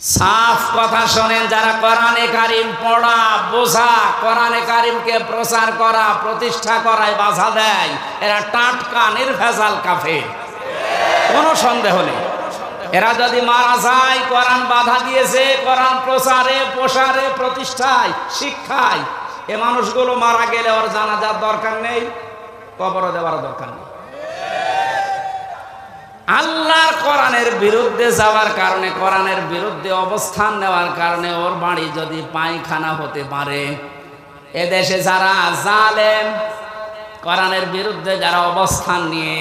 সাফ কথা শোনেন, যারা কোরআনে কারিম পড়া, বোঝা, কোরআনে কারিমকে প্রচার করা, প্রতিষ্ঠা করায় বাধা দেয়, এরা টাটকা, নির্ভেজাল কাফে কোনো সন্দেহ নেই। এরা যদি মারা যায়, কোরআন বাধা দিয়েছে, কোরআন প্রচারে, প্রসারে, প্রতিষ্ঠায়, শিক্ষায়, এ মানুষগুলো মারা গেলে ওর জানাজার দরকার নেই কবর দেওয়ার দরকার নেই। আল্লাহর কোরআনের বিরুদ্ধে যাওয়ার কারণে, কোরআনের বিরুদ্ধে অবস্থান নেওয়ার কারণে ওর বাড়ি যদি পায়খানা হতে পারে। এদেশে যারা জালেম, কোরআনের বিরুদ্ধে যারা অবস্থান নিয়ে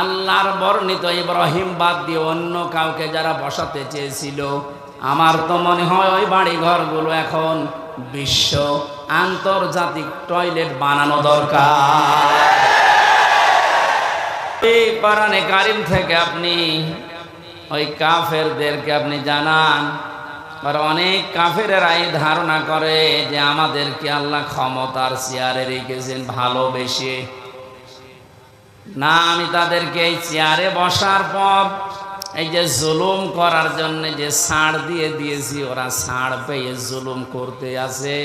আল্লাহর বর্ণিত ইব্রাহিম বাদ দিয়ে অন্য কাউকে যারা বসাতে চেয়েছিল, আমার তো মনে হয় ওই বাড়ি ঘরগুলো এখন বিশ্ব আন্তর্জাতিক টয়লেট বানানো দরকার। এই কোরআনে কারিম থেকে আপনি ওই কাফেরদেরকে আপনি জানান। আর অনেক কাফেরেরা এই ধারণা করে যে আমাদেরকে আল্লাহ ক্ষমতার চেয়ারে রেখেছেন, ভালোবেসে। না, আমি তাদেরকে এই চেয়ারে বসার পর এই যে জুলুম করার জন্য যে ছাড় দিয়ে দিয়েছি, ওরা ছাড় পেয়ে জুলুম করতে আছে।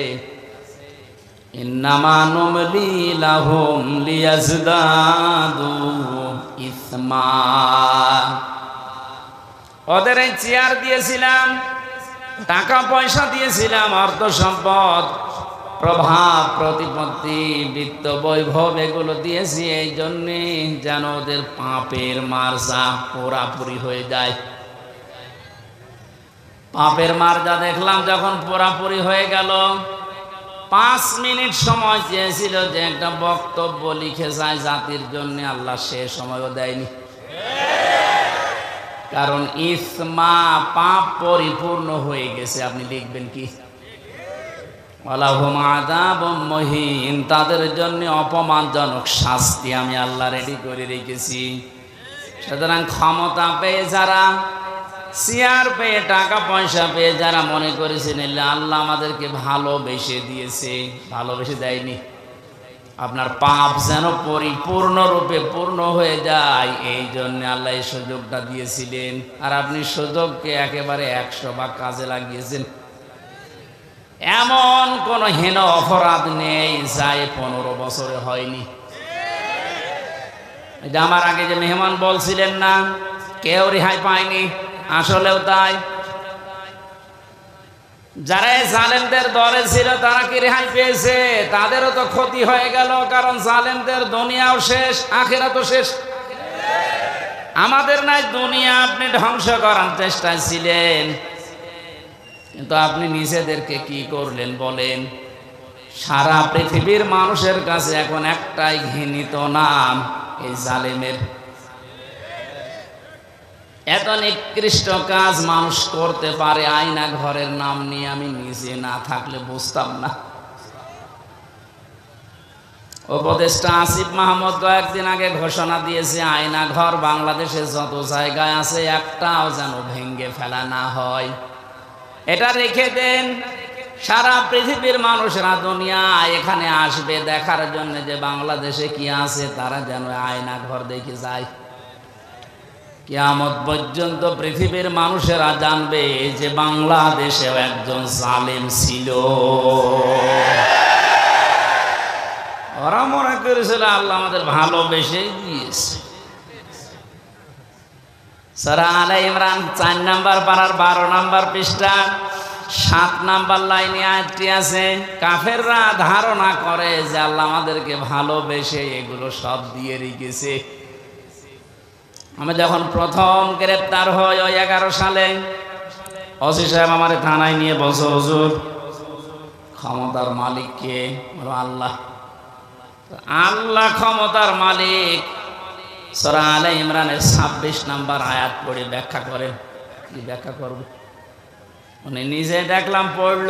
ওদের এই চেয়ার দিয়েছিলাম, টাকা পয়সা দিয়েছিলাম, অর্থ সম্পদ, প্রভাব, প্রতিপত্তি, বিত্ত বৈভব, এগুলো দিয়েছি। এই জন্যে যেন ওদের পাপের মার্জা পুরাপুরি হয়ে যায়। পাপের মার্জা দেখলাম যখন পুরাপুরি হয়ে গেল পাঁচ মিনিট সময় চেয়েছিল যে একটা বক্তব্য লিখে যায় জাতির জন্য, আল্লাহ সে সময়ও দেয়নি। কারণ ইসমা পাপ পরিপূর্ণ হয়ে গেছে, আপনি লিখবেন কি? মহিন, তাদের জন্য অপমানজনক শাস্তি আমি আল্লাহ রেডি করে রেখেছি। সুতরাং ক্ষমতা পেয়ে যারা চেয়ার পেয়ে, টাকা পয়সা পেয়ে যারা মনে করেছেন এলে আল্লাহ আমাদেরকে ভালোবেসে দিয়েছে। ভালোবেসে দেয়নি। আপনার পাপ যেন পরিপূর্ণরূপে পূর্ণ হয়ে যায়, এই জন্য আল্লাহ এই সুযোগটা দিয়েছিলেন। আর আপনি সুযোগকে একেবারে একশো ভাগ কাজে লাগিয়েছেন। এমন কোন হীন অপরাধ নেই, যাই পনেরো বছরে হয়নি। আমার আগে যে মেহমান বলছিলেন না, কেউ রেহাই পায়নি। আসলেও তাই। যারা জালেমদের দরে ছিল, তারা কি রেহাই পেয়েছে? তাদেরও তো ক্ষতি হয়ে গেল, কারণ জালেমদের দুনিয়াও শেষ আখেরা তো শেষ। আমাদের নাই দুনিয়া, আপনি ধ্বংস করার চেষ্টায় ছিলেন। কিন্তু আপনি নিজেদেরকে কি করলেন বলেন? সারা পৃথিবীর মানুষের কাছে এখন একটাই ঘৃণিত নাম, এই জালেমের এত নিকৃষ্ট কাজ মানুষ করতে পারে, আয়না ঘরের নাম নিয়ে আমি নিজে না থাকলে বুঝতাম না। উপদেষ্টা আসিফ মাহমুদ কয়েকদিন আগে ঘোষণা দিয়েছে, আয়না ঘর বাংলাদেশে যত জায়গায় আছে একটাও যেন ভেঙ্গে ফেলা না হয়। এটা রেখে দেন, সারা পৃথিবীর মানুষরা দুনিয়া এখানে আসবে দেখার জন্য যে বাংলাদেশে কি আছে, তারা যেন আয়না ঘর দেখে যায়। কিয়ামত পর্যন্ত পৃথিবীর মানুষেরা জানবে যে বাংলাদেশেও একজন জালেম ছিল। ওরা মনে করেছিল, আল্লাহ আমাদের ভালোবেসে দিয়েছে। সারা আলাই ইমরান চার নাম্বার পাড়ার বারো নাম্বার পৃষ্ঠা, সাত নাম্বার লাইনে আয়াতটি আছে, কাফেররা ধারণা করে যে আল্লাহ আমাদেরকে ভালোবেসে এগুলো সব দিয়ে রেখেছে। আমি যখন প্রথম গ্রেপ্তার হই ওই এগারো সালে অসি সাহেব আমার থানায় নিয়ে বসো হজুর, ক্ষমতার মালিক কে? বলো, আল্লাহ। আল্লাহ ক্ষমতার মালিক সরা আলে ইমরানের ছাব্বিশ নাম্বার আয়াত পড়ে ব্যাখ্যা করেন কি ব্যাখ্যা করব? উনি নিজে দেখলাম, পড়ল।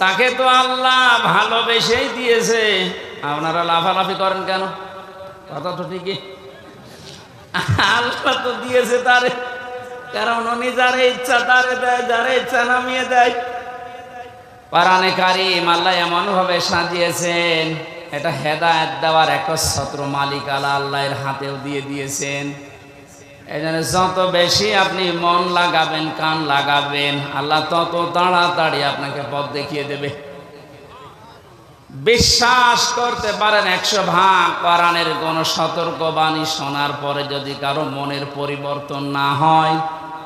তাকে তো আল্লাহ ভালোবেসেই দিয়েছে। আপনারা লাফালাফি করেন কেন? কথা তো ঠিকই। আল্লাহ তো দিয়েছে তারে। কারণ উনি যারে ইচ্ছা তারে দেয়, যারে ইচ্ছা নামিয়ে দেয়। পারানে কারিম আল্লাহ এমন ভাবে সাজিয়েছেন, এটা হেদায়ত দেওয়ার একচ্ছত্র মালিক আল্লাহ আল্লাহর হাতেও দিয়ে দিয়েছেন। এই জন্য যত বেশি আপনি মন লাগাবেন, কান লাগাবেন, আল্লাহ তত তাড়াতাড়ি আপনাকে পথ দেখিয়ে দেবে। বিশ্বাস করতে পারেন একশো ভাগ কোরআনের কোন সতর্কবাণী শোনার পরে যদি কারও মনের পরিবর্তন না হয়,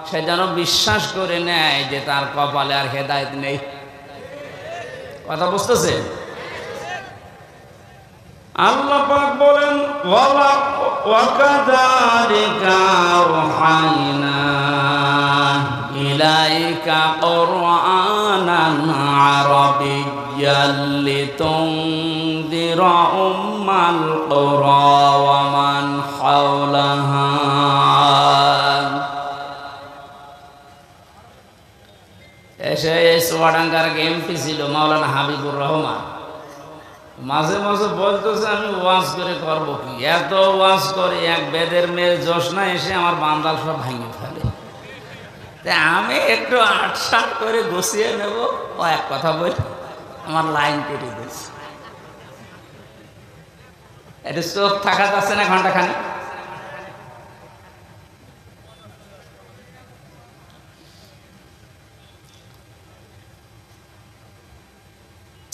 সে যেন বিশ্বাস করে নেয় যে তার কপালে আর হেদায়ত নেই। কথা বুঝতেছে? আল্লাহ পাক বলেন ওয়াকাদারিকা রুহাইনা ইলাইকা কুরআনান আরাবিয়্যাল লিতুনদিরা উম্মাল কুরা ওয়া মান এসে সোয়াডাঙ্গার এমপি ছিল, মাওলানা হাবিবুর রহমান। মাঝে মাঝে বলতেছে, আমি ওয়াজ করে করব কি? এত ওয়াজ করে, এক বেদের মেয়ে জোসনা এসে আমার বান্দাল সব ভাঙে ফেলে। তা আমি একটু আটসাট করে গুছিয়ে নেব। ও এক কথা বল, আমার লাইন কেটে দিয়েছে। এটা চোখ থাকা যাচ্ছে না ঘণ্টা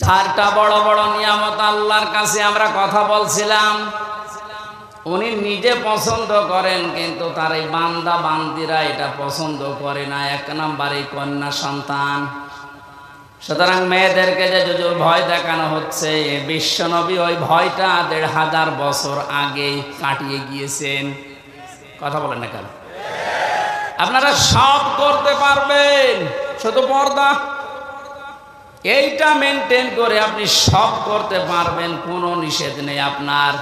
চারটা বড় বড় নিয়ামত আল্লাহর কাছে আমরা কথা বলছিলাম। উনি নিজে পছন্দ করেন, কিন্তু তার এই বান্দা বান্দিরা এটা পছন্দ করে না। এক নাম্বারে কন্যা সন্তান। সুতরাং মেয়েদেরকে যে যজুর ভয় দেখানো হচ্ছে, বিশ্বনবী ওই ভয়টা দেড় হাজার বছর আগে কাটিয়ে গিয়েছেন। কথা বলেন না কেন? আপনারা সব করতে পারবেন, শুধু পর্দা। এইটা মেনটেন করে আপনি সব করতে পারবেন, কোনো নিষেধ নেই আপনার।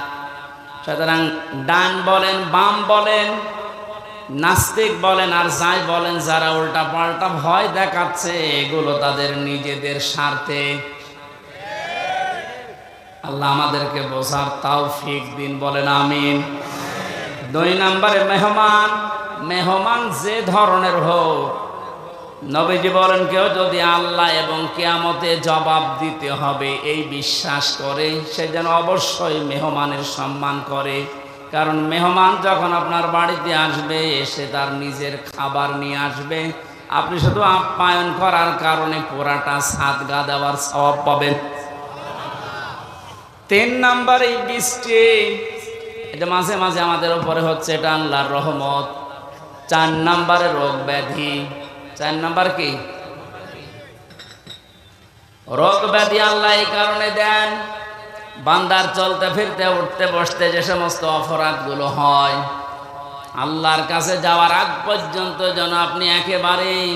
সুতরাং ডান বলেন, বাম বলেন, নাস্তিক বলেন, আর যাই বলেন, যারা উল্টা পাল্টা ভয় দেখাচ্ছে, এগুলো তাদের নিজেদের স্বার্থে। আল্লাহ আমাদেরকে বোঝার তাও ফিক দিন, বলেন আমিন। দুই নম্বরে মেহমান মেহমান যে ধরনের হোক নবীজি বলেন, কেউ যদি আল্লাহ এবং কেয়ামতে জবাব দিতে হবে, এই বিশ্বাস করে, সে যেন অবশ্যই মেহমানের সম্মান করে। কারণ মেহমান যখন আপনার বাড়িতে আসবে, এসে তার নিজের খাবার নিয়ে আসবে। আপনি শুধু আপ্যায়ন করার কারণে পোড়াটা সাত গা দেওয়ার স্বভাব পাবেন। তিন নাম্বার এই বৃষ্টি, এটা মাঝে মাঝে আমাদের উপরে হচ্ছে, এটা আল্লাহর রহমত। চার নাম্বারে রোগ ব্যাধি। চার নাম্বার কি? রোগ ব্যাধি আল্লাহ এই কারণে দেন, বান্দার চলতে ফিরতে, উঠতে বসতে যে সমস্ত অপরাধগুলো হয়, আল্লাহর কাছে যাওয়ার আগ পর্যন্ত যেন আপনি একেবারেই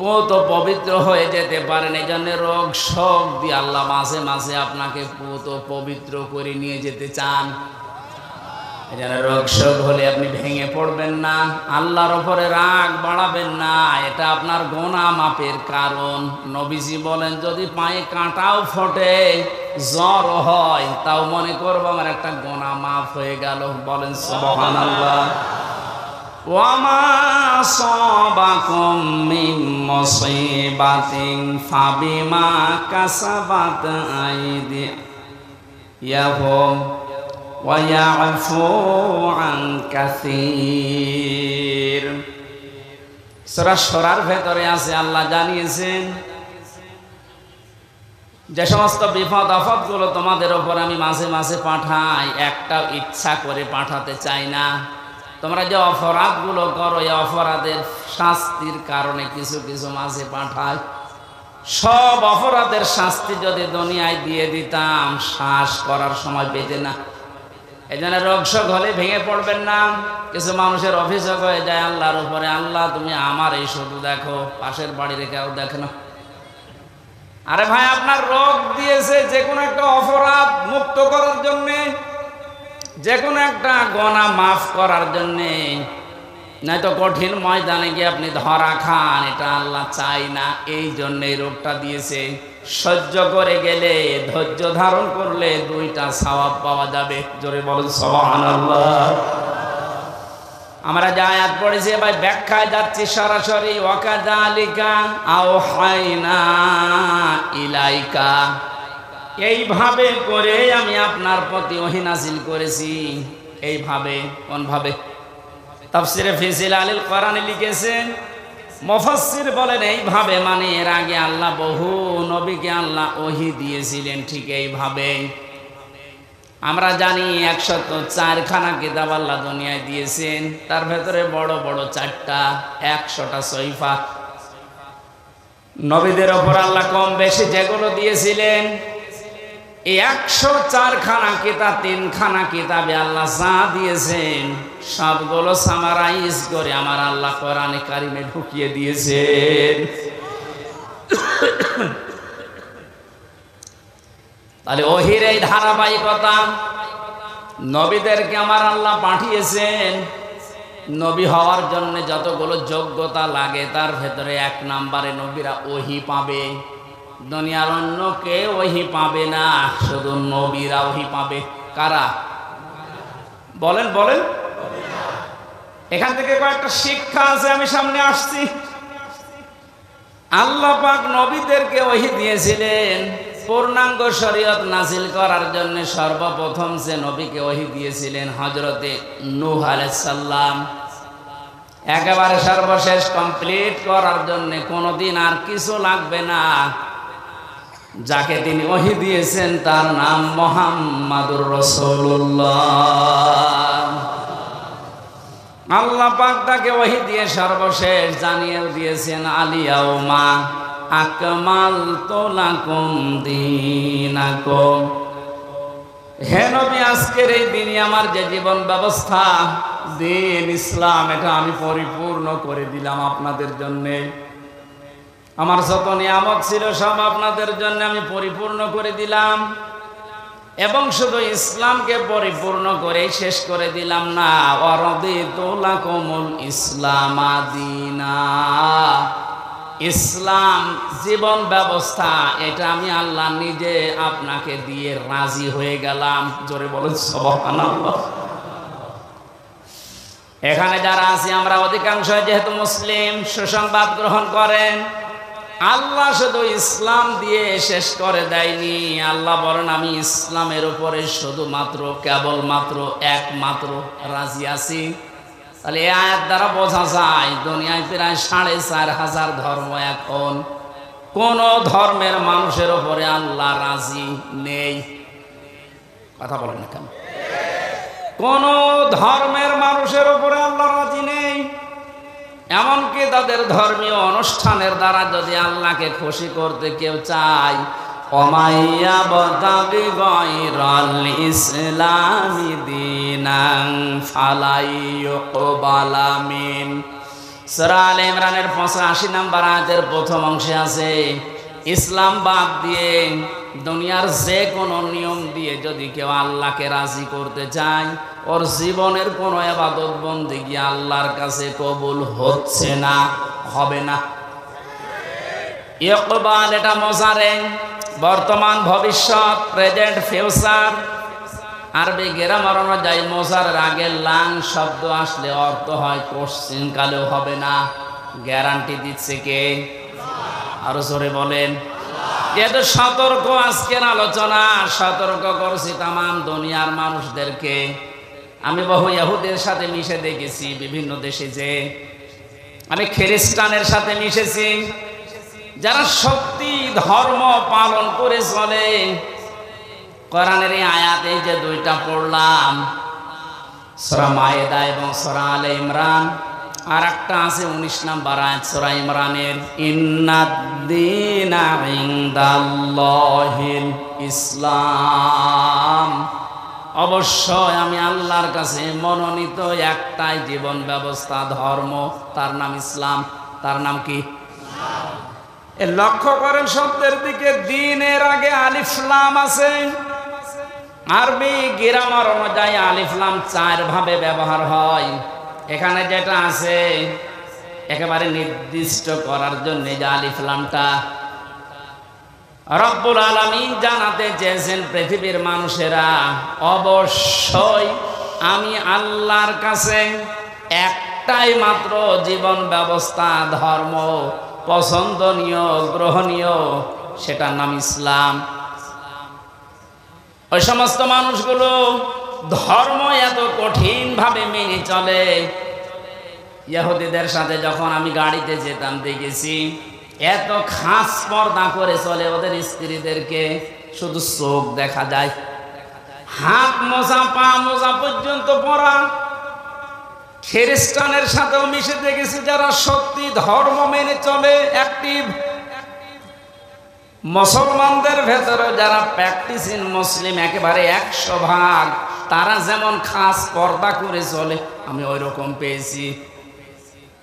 পোত পবিত্র হয়ে যেতে পারেন এই জন্য রোগ শোক দিয়ে আল্লাহ মাঝে মাঝে আপনাকে পোত পবিত্র করে নিয়ে যেতে চান। এখানে রোগ শোক হলে আপনি ভেঙে পড়বেন না, আল্লাহর ওপরে রাগ বাড়াবেন না, এটা আপনার গোনা মাপের কারণ। নবীজি বলেন, যদি পায়ে কাঁটাও ফোটে, জ্বর হয়, তাও মনে করব আমার একটা গোনা মাপ হয়ে গেল। বলেন সবহান আল্লাহ মুসিবাতিন ফাবিমা কাসাবাত আইদি, ইয়াহুম ويعفو عن كثير সূরা সরার ভেতরে আছে আল্লাহ জানিয়েছেন যে সমস্ত বিপদ আপদগুলো তোমাদের ওপর আমি মাঝে মাঝে পাঠাই একটাও ইচ্ছা করে পাঠাতে চাই না তোমরা যে অপরাধগুলো করো এই অপরাধের শাস্তির কারণে কিছু কিছু মাঝে পাঠায় সব অপরাধের শাস্তি যদি দুনিয়ায় দিয়ে দিতাম শ্বাস করার সময় পেতে না এই জন্য রোগ শোক হলে ভেঙে পড়বেন না। কিছু মানুষের অভিযোগ হয়ে যায় আল্লাহর উপরে। আল্লাহ, তুমি আমার এই শুধু দেখো, পাশের বাড়ির কেউ দেখো না। আরে ভাই, আপনার রোগ দিয়েছে যে কোনো একটা অপরাধ মুক্ত করার জন্যে যে কোনো একটা গণা মাফ করার জন্যে। নয়তো কঠিন ময়দানে গিয়ে আপনি ধরা খান, এটা আল্লাহ চাই না। এই জন্য রোগটা দিয়েছে। সহ্য করে গেলে, ধৈর্য ধারণ করলে দুইটা সওয়াব পাওয়া যাবে। জোরে বলুন, সুবহানাল্লাহ। আমরা যা আয়াত পড়েছি, এবার ব্যাখ্যায় যাচ্ছি সরাসরি ওয়াকাদালিকা আও হাইনা ইলাইকা। এইভাবে করে আমি আপনার প্রতি ওহিনাসিল করেছি। এইভাবে, কোনভাবে? তাফসিরে ফিজিল আলিল কোরআনে লিখেছেন মুফাসসির বলেন, এইভাবে মানে এর আগে আল্লাহ বহু নবীকে আল্লাহ ওহি দিয়েছিলেন, ঠিক এইভাবে। আমরা জানি একশত চারখানা কিতাব আল্লাহ দুনিয়ায় দিয়েছেন, তার ভেতরে বড় বড় চারটা, একশোটা সৈফা নবীদের ওপর আল্লাহ কম বেশি যেগুলো দিয়েছিলেন এই একশো চারখানা কিতাব তিনখানা কিতাবে আল্লাহ যা দিয়েছেন, সবগুলো সামারাইজ করে আমার আল্লাহ কোরআনে কারিমে ঢুকিয়ে দিয়েছেন। তাহলে ওহির এই ধারাবাহিকতা, নবীদেরকে আমার আল্লাহ পাঠিয়েছেন। নবী হওয়ার জন্য যতগুলো যোগ্যতা লাগে, তার ভেতরে এক নাম্বারে নবীরা ওহি পাবে। দুনিয়ার অন্য কে ওহি পাবে না, শুধু নবীরা ওহি পাবে। কারা? বলেন বলেন। এখান থেকে কয়েকটা শিক্ষা আছে, আমি সামনে আসছি। আল্লাহ পাক নবীদেরকে ওহি দিয়েছিলেন, পূর্ণাঙ্গ শরীয়ত নাজিল করার জন্য সর্বপ্রথম যে নবীকে ওহি দিয়েছিলেন হজরতে নূহ আলাইসাল্লাম একেবারে সর্বশেষ কমপ্লিট করার জন্য কোনোদিন আর কিছু লাগবে না। যাকে তিনি ওহি দিয়েছেন, তার নাম মোহাম্মদুর রসুল্লাহ আল্লাহ পাক তাকে ওহি দিয়ে সর্বশেষ জানিয়েও দিয়েছেন আলিয়াও মা আকমাল তোলাকুম দিনাকুম। হে নবী, আজকের এই দিনই আমার যে জীবন ব্যবস্থা, দিন ইসলাম, এটা আমি পরিপূর্ণ করে দিলাম আপনাদের জন্যে। আমার যত নিয়ামত ছিল সব আপনাদের জন্য আমি পরিপূর্ণ করে দিলাম। এবং শুধু ইসলামকে পরিপূর্ণ করে শেষ করে দিলাম না। অরদে তোলা কমল ইসলাম আদিনা। ইসলাম জীবন ব্যবস্থা, এটা আমি আল্লাহ নিজে আপনাকে দিয়ে রাজি হয়ে গেলাম। জোরে বলুন, সুবহানাল্লাহ। এখানে যারা আছি, আমরা অধিকাংশ যেহেতু মুসলিম, সুসংবাদ গ্রহণ করেন। আল্লাহ শুধু ইসলাম দিয়ে শেষ করে দেয়নি। আল্লাহ বলেন, আমি ইসলামের উপরে শুধুমাত্র, কেবলমাত্র একমাত্র রাজি আছি। তাহলে এই আয়াত দ্বারা বোঝা যায়, দুনিয়ায় প্রায় সাড়ে চার হাজার ধর্ম এখন। কোন ধর্মের মানুষের উপরে আল্লাহ রাজি নেই। কথা বলেন কেন? কোন ধর্মের মানুষের উপরে আল্লাহ এমনকি তাদের ধর্মীয় অনুষ্ঠানের দ্বারা যদি আল্লাহকে খুশি করতে কেউ চায় বদাবি দিনাং ইমরানের 85 নাম্বার আয়াতের প্রথম অংশে আছে, ইসলাম বাদ দিয়ে দুনিয়ার যে কোনো নিয়ম দিয়ে যদি কেউ আল্লাহকে রাজি করতে চায়, ওর জীবনের কোনো আবাদত বন্দি গিয়ে আল্লাহর কাছে কবুল হচ্ছে না, হবে না। ইকবাল, এটা মজারে বর্তমান, ভবিষ্যৎ, প্রেজেন্ট, ফিউচার। আরবি গ্রামার অনুযায়ী মোজারের আগে লাং শব্দ আসলে অর্থ হয় কোশ্চিন হবে না। গ্যারান্টি দিচ্ছে কে? আরও জোরে বলেন। যেহেতু সতর্ক আজকের আলোচনা, সতর্ক করছি তাম দুনিয়ার মানুষদেরকে। আমি বহু ইহুদের সাথে মিশে দেখেছি, বিভিন্ন দেশে যে আমি খ্রিস্টানের সাথে মিশেছি, যারা সত্যি ধর্ম পালন করে চলে। কোরআনের এই আয়াতে যে দুইটা পড়লাম, সরা মায়েদা এবং সরা আলে ইমরান আর একটা আছে, উনিশ নাম্বার আয়াত, সরা ইমরানের, ইন্নাদ্দিনা ইনদাল্লাহিল ইসলাম। অবশ্যই আমি আল্লাহর কাছে মনোনীত একটাই জীবন ব্যবস্থা, ধর্ম, তার নাম ইসলাম। তার নাম কি? লক্ষ্য করেন, শব্দের দিকে দিনের আগে আলিফলাম আছে। আরবি গিরামার অনুযায়ী আলিফলাম চার ভাবে ব্যবহার হয়। এখানে যেটা আছে, একেবারে নির্দিষ্ট করার জন্য যে আলিফলামটা রব্বুল আলমী জানাতে চেয়েছেন পৃথিবীর মানুষেরা, অবশ্যই আমি আল্লাহর কাছে একটাই মাত্র জীবন ব্যবস্থা, ধর্ম, পছন্দনীয়, গ্রহণীয়, সেটার নাম ইসলাম। ওই সমস্ত মানুষগুলো ধর্ম এত কঠিনভাবে মেনে চলে। ইহুদিদের সাথে যখন আমি গাড়িতে যেতাম, দেখেছি এত খাস পর্দা করে চলে ওদের স্ত্রীদেরকে। শুধু চোখ দেখা যায়। হাত মোজা, পা মোজা পর্যন্ত পরা খ্রিস্টানের সাথেও মিশে দেখেছি যারা সত্যি ধর্ম মেনে চলে অ্যাক্টিভ মুসলমানদের ভেতরে যারা প্র্যাকটিসিং মুসলিম, একেবারে একশো ভাগ। তারা যেমন খাস পর্দা করে চলে, আমি ওই রকম পেয়েছি।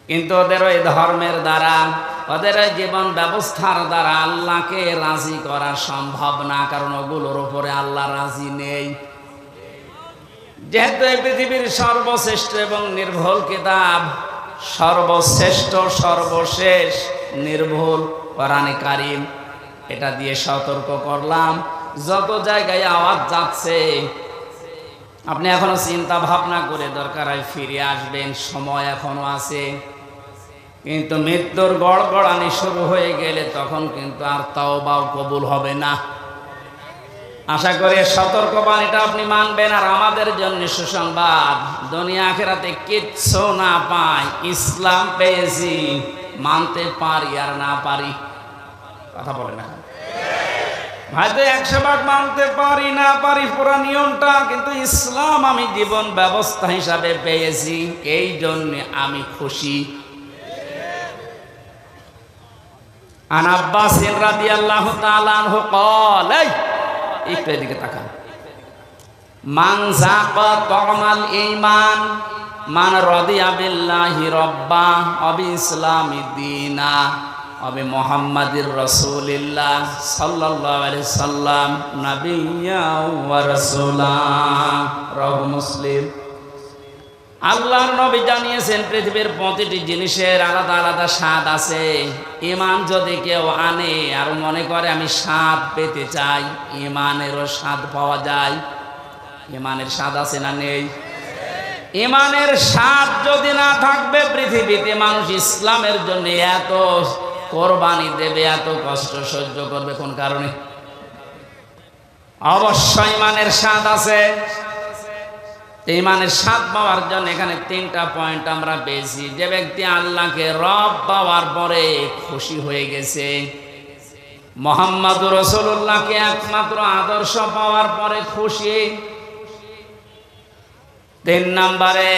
কিন্তু ওদের ওই ধর্মের দ্বারা, ওদের ওই জীবন ব্যবস্থার দ্বারা আল্লাহকে রাজি করা সম্ভব না, কারণ ওগুলোর উপরে আল্লাহ রাজি নেই। যেহেতু এই পৃথিবীর সর্বশ্রেষ্ঠ এবং নির্ভুল কিতাব, সর্বশ্রেষ্ঠ, সর্বশেষ, নির্ভুল, কোরআনে কারিম, এটা দিয়ে সতর্ক করলাম। যত জায়গায় আওয়াজ যাচ্ছে আপনি এখনও চিন্তা ভাবনা করে দরকার হয় ফিরে আসবেন, সময় এখনও আছে। কিন্তু মৃত্যুর গড়গড়ানি শুরু হয়ে গেলে তখন কিন্তু আর তাও বাও কবুল হবে না। আশা করি সতর্কবাণীটা আপনি মানবেন আর আমাদের জন্য সুসংবাদ। দুনিয়া আখেরাতে কিচ্ছু না পাই, ইসলাম পেয়েছি, মানতে পারি আর না পারি। কথা বলে না। হয়তো একশো ভাগ মানতে পারি না পারি পুরো নিয়মটা কিন্তু ইসলাম আমি জীবন ব্যবস্থা হিসাবে পেয়েছি এই জন্য আমি খুশি আন আব্বাস রাদিয়াল্লাহু তাআলা আনহু قال এই একটু এদিকে তাকান মান যাকা তামাল ঈমান মান রাদিয়া বিল্লাহি রাব্বা অবি ইসলামি দীনা অবি মুহাম্মাদির রাসূলিল্লাহ আলাইহি সাল্লাম নাবিয়্যা ওয়া মুসলিম। আল্লাহর নবী জানিয়েছেন, পৃথিবীর প্রতিটি জিনিসের আলাদা আলাদা স্বাদ আছে। ইমান যদি কেউ আনে, আর মনে করে, আমি স্বাদ পেতে চাই ইমানেরও স্বাদ পাওয়া যায়। ইমানের স্বাদ আছে না নেই? ইমানের স্বাদ যদি না থাকবে পৃথিবীতে, মানুষ ইসলামের জন্য এত কোরবানি দেবে, এত কষ্ট সহ্য করবে কোন কারণে? অবশ্যই ইমানের স্বাদ আছে। ইমানের স্বাদ পাওয়ার জন্য এখানে তিনটা পয়েন্ট আমরা পেয়েছি। যে ব্যক্তি আল্লাহকে রব পাওয়ার পরে খুশি হয়ে গেছে মোহাম্মদ রসুল্লাহকে একমাত্র আদর্শ পাওয়ার পরে খুশি। তিন নম্বরে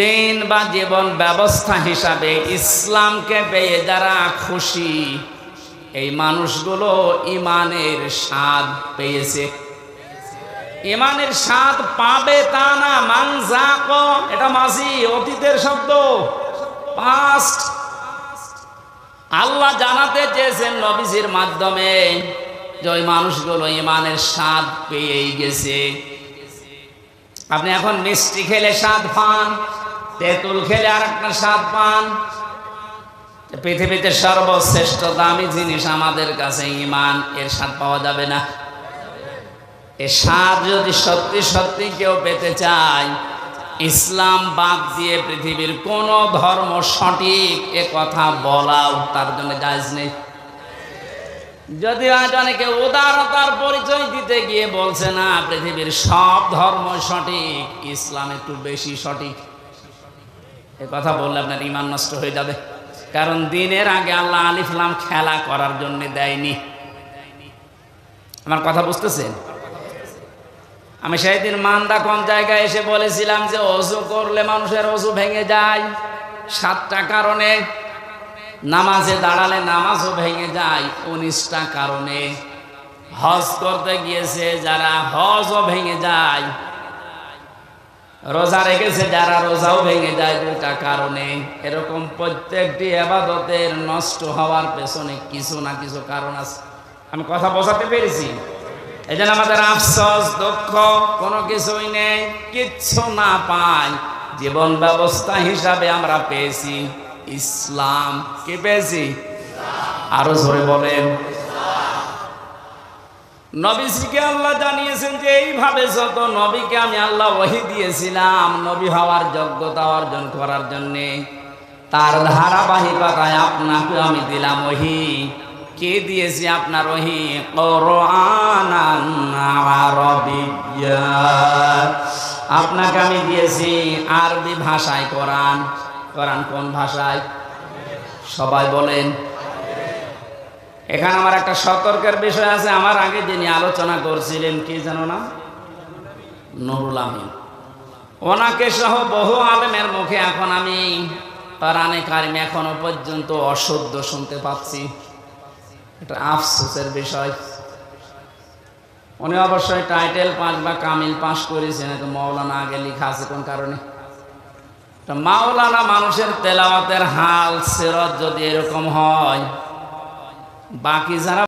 দিন বা জীবন ব্যবস্থা হিসাবে ইসলামকে পেয়ে যারা খুশি, এই মানুষগুলো ইমানের স্বাদ পেয়েছে। ইমানের স্বাদ পাবে তা না মাংজাক এটা মাঝি অতীতের শব্দ পাস্ট আল্লাহ জানাতে চেয়েছেন নবীজির মাধ্যমে যে ওই মানুষগুলো ইমানের স্বাদ পেয়েই গেছে। আপনি এখন মিষ্টি খেলে স্বাদ পান তেঁতুল খেলে আর একটা স্বাদ পান। পৃথিবীতে সর্বশ্রেষ্ঠ দামি জিনিস আমাদের কাছে ইমান এর স্বাদ পাওয়া যাবে না। এ স্বাদ যদি সত্যি সত্যি কেউ পেতে চায়, ইসলাম বাদ দিয়ে পৃথিবীর কোন ধর্ম সঠিক এ কথা বলাও তার জন্য জায়জ নেই। যদি অনেকে উদারতার পরিচয় দিতে গিয়ে বলছে, না, পৃথিবীর সব ধর্ম সঠিক, ইসলাম একটু বেশি সঠিক। এ কথা বললে আপনার ইমান নষ্ট হয়ে যাবে। কারণ দিনের আগে আল্লাহ আলিফলাম খেলা করার জন্য দেয়নি। আমার কথা বুঝতেছেন? আমি সেই দিন মান্দা কোন জায়গায় এসে বলেছিলাম যে অজু করলে মানুষের অজু ভেঙে যায়। সাতটা কারণে। নামাজে দাঁড়ালে নামাজও ভেঙে যায়। উনিশটা কারণে। হজ করতে গিয়েছে যারা হজও ভেঙে যায়। রোজা রেখেছে, যারা রোজাও ভেঙে যায় দুটা কারণে। এরকম প্রত্যেকটি আবাদতের নষ্ট হওয়ার পেছনে কিছু না কিছু কারণ আছে। আমি কথা বোঝাতে পেরেছি? এই জন্য আমাদের আফসোস, দুঃখ, কোনো কিছুই নেই, কিচ্ছু না পাই। জীবন ব্যবস্থা হিসাবে আমরা পেয়েছি। ইসলাম কি পেয়েছি? আরও জোরে বলেন। নবীজিকে আল্লাহ জানিয়েছেন যে এইভাবে যত নবীকে আমি আল্লাহ ওহি দিয়েছিলাম, নবী হওয়ার যোগ্যতা অর্জন করার জন্যে তার ধারাবাহিকতায় আপনাকে আমি দিলাম ওহি কে দিয়েছি আপনার ওহি আপনাকে আমি দিয়েছি আরবি ভাষায় কোরআন। কোরআন কোন ভাষায়? সবাই বলেন এখানে আমার একটা সতর্কের বিষয় আছে। আমার আগে যিনি আলোচনা করছিলেন, কি জানো না নুরুল আমিন। ওনাকে সহ বহু আলেমের মুখে এখন আমি কোরআনে কারিম এখনও পর্যন্ত অশুদ্ধ শুনতে পাচ্ছি। এটা আফসোসের বিষয়। উনি অবশ্যই টাইটেল পাস বা কামিল পাস করেছেন। তো মৌলানা আগে লেখা আছে কোন কারণে? মাওলানা মানুষের তেলাওয়াতের হাল, সেরত যদি এরকম হয় বাকি যারা